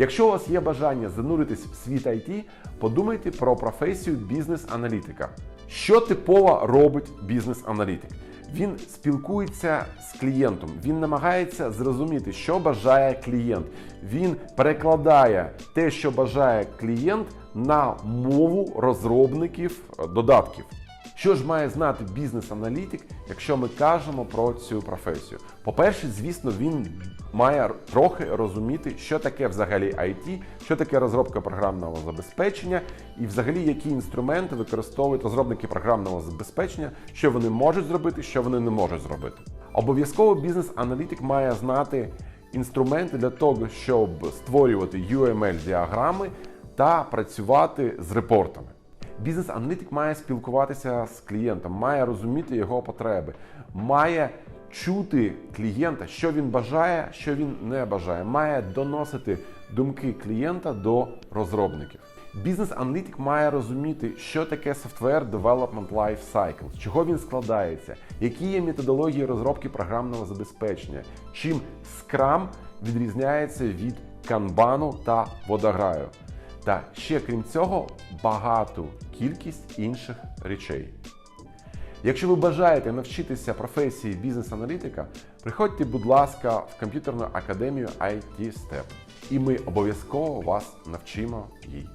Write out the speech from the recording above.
Якщо у вас є бажання зануритись в світ IT, подумайте про професію бізнес-аналітика. Що типово робить бізнес-аналітик? Він спілкується з клієнтом, він намагається зрозуміти, що бажає клієнт. Він перекладає те, що бажає клієнт, на мову розробників е, додатків. Що ж має знати бізнес-аналітик, якщо ми кажемо про цю професію? По-перше, звісно, він має трохи розуміти, що таке взагалі IT, що таке розробка програмного забезпечення, і взагалі які інструменти використовують розробники програмного забезпечення, що вони можуть зробити, що вони не можуть зробити. Обов'язково бізнес-аналітик має знати інструменти для того, щоб створювати UML-діаграми та працювати з репортами. Бізнес-аналітик має спілкуватися з клієнтом, має розуміти його потреби, має чути клієнта, що він бажає, що він не бажає, має доносити думки клієнта до розробників. Бізнес-аналітик має розуміти, що таке Software Development Life Cycle, з чого він складається, які є методології розробки програмного забезпечення, чим Scrum відрізняється від канбану та водограю. Та ще крім цього, багату кількість інших речей. Якщо ви бажаєте навчитися професії бізнес-аналітика, приходьте, будь ласка, в комп'ютерну академію IT Step, і ми обов'язково вас навчимо їй.